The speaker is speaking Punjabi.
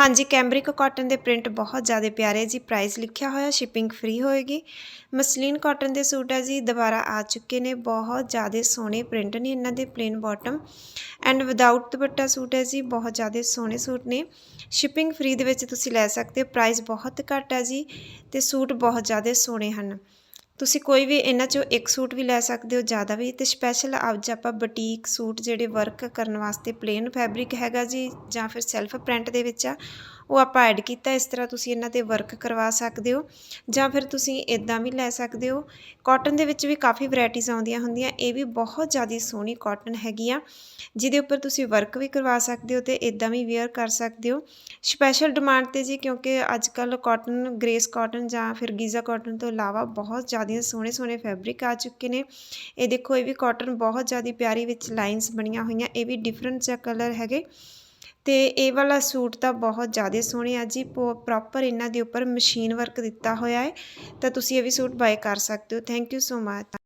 ਹਾਂਜੀ ਕੈਂਬਰਿਕ ਕਾਟਨ ਦੇ ਪ੍ਰਿੰਟ ਬਹੁਤ ਜ਼ਿਆਦਾ ਪਿਆਰੇ ਜੀ। ਪ੍ਰਾਈਸ ਲਿਖਿਆ ਹੋਇਆ ਸ਼ਿਪਿੰਗ ਫ੍ਰੀ ਹੋਏਗੀ। ਮਸਲੀਨ ਕਾਟਨ ਦੇ ਸੂਟ ਆ ਜੀ, ਦੁਬਾਰਾ ਆ ਚੁੱਕੇ ਨੇ। ਬਹੁਤ ਜ਼ਿਆਦਾ ਸੋਹਣੇ ਪ੍ਰਿੰਟ ਨੇ ਇਹਨਾਂ ਦੇ plain bottom and without dupatta suit ਹੈ ਜੀ, ਬਹੁਤ ਜ਼ਿਆਦਾ ਸੋਹਣੇ ਸੂਟ ਨੇ। ਸ਼ਿਪਿੰਗ ਫ੍ਰੀ ਦੇ ਵਿੱਚ ਤੁਸੀਂ ਲੈ ਸਕਦੇ ਹੋ। ਪ੍ਰਾਈਸ ਬਹੁਤ ਘੱਟ ਹੈ ਜੀ, ਤੇ ਸੂਟ ਬਹੁਤ ਜ਼ਿਆਦਾ ਸੋਹਣੇ ਹਨ। ਤੁਸੀਂ ਕੋਈ ਵੀ ਇਹਨਾਂ ਚੋਂ ਇੱਕ ਸੂਟ ਵੀ ਲੈ ਸਕਦੇ ਹੋ ਜ਼ਿਆਦਾ ਵੀ ਤੇ ਸਪੈਸ਼ਲ ਅੱਜ ਆਪਾਂ ਬੁਟੀਕ ਸੂਟ ਜਿਹੜੇ ਵਰਕ ਕਰਨ ਵਾਸਤੇ ਪਲੇਨ ਫੈਬਰਿਕ ਹੈਗਾ ਜੀ ਜਾਂ ਫਿਰ ਸੈਲਫ ਪ੍ਰਿੰਟ ਦੇ ਵਿੱਚ ਆ ਉਹ ਆਪਾਂ ਐਡ ਕੀਤਾ, ਇਸ ਤਰ੍ਹਾਂ ਤੁਸੀਂ ਇਹਨਾਂ ਤੇ ਵਰਕ ਕਰਵਾ ਸਕਦੇ ਹੋ ਜਾਂ ਫਿਰ ਤੁਸੀਂ ਇਦਾਂ ਵੀ ਲੈ ਸਕਦੇ ਹੋ। ਕਾਟਨ ਦੇ ਵਿੱਚ ਵੀ ਕਾਫੀ ਵੈਰਾਈਟੀਆਂ ਆਉਂਦੀਆਂ ਹੁੰਦੀਆਂ, ਇਹ ਵੀ ਬਹੁਤ ਜ਼ਿਆਦਾ ਸੋਹਣੀ ਕਾਟਨ ਹੈਗੀ ਆ ਜਿਹਦੇ ਉੱਪਰ ਤੁਸੀਂ ਵਰਕ ਵੀ ਕਰਵਾ ਸਕਦੇ ਹੋ ਤੇ ਇਦਾਂ ਵੀ ਵੇਅਰ ਕਰ ਸਕਦੇ ਹੋ। ਸਪੈਸ਼ਲ ਡਿਮਾਂਡ ਤੇ ਜੀ, ਕਿਉਂਕਿ ਅੱਜ ਕੱਲ ਕਾਟਨ ਗ੍ਰੇਸ ਕਾਟਨ ਜਾਂ ਫਿਰ ਗੀਜ਼ਾ ਕਾਟਨ ਤੋਂ ਇਲਾਵਾ ਬਹੁਤ ਜ਼ਿਆਦਾ ਸੋਹਣੇ ਸੋਹਣੇ ਫੈਬਰਿਕ ਆ ਚੁੱਕੇ ਨੇ। ਇਹ ਦੇਖੋ, ਇਹ ਵੀ ਕਾਟਨ ਬਹੁਤ ਜ਼ਿਆਦਾ ਪਿਆਰੀ ਵਿੱਚ ਲਾਈਨਸ ਬਣੀਆਂ ਹੋਈਆਂ, ਇਹ ਵੀ ਡਿਫਰੈਂਟ ਜਿਹਾ ਕਲਰ ਹੈਗੇ। ਅਤੇ ਇਹ ਵਾਲਾ ਸੂਟ ਤਾਂ ਬਹੁਤ ਜ਼ਿਆਦਾ ਸੋਹਣੇ ਆ ਜੀ, ਪੋ ਪ੍ਰੋਪਰ ਇਹਨਾਂ ਦੇ ਉੱਪਰ ਮਸ਼ੀਨ ਵਰਕ ਦਿੱਤਾ ਹੋਇਆ ਹੈ, ਤਾਂ ਤੁਸੀਂ ਇਹ ਵੀ ਸੂਟ ਬਾਏ ਕਰ ਸਕਦੇ ਹੋ। Thank you so much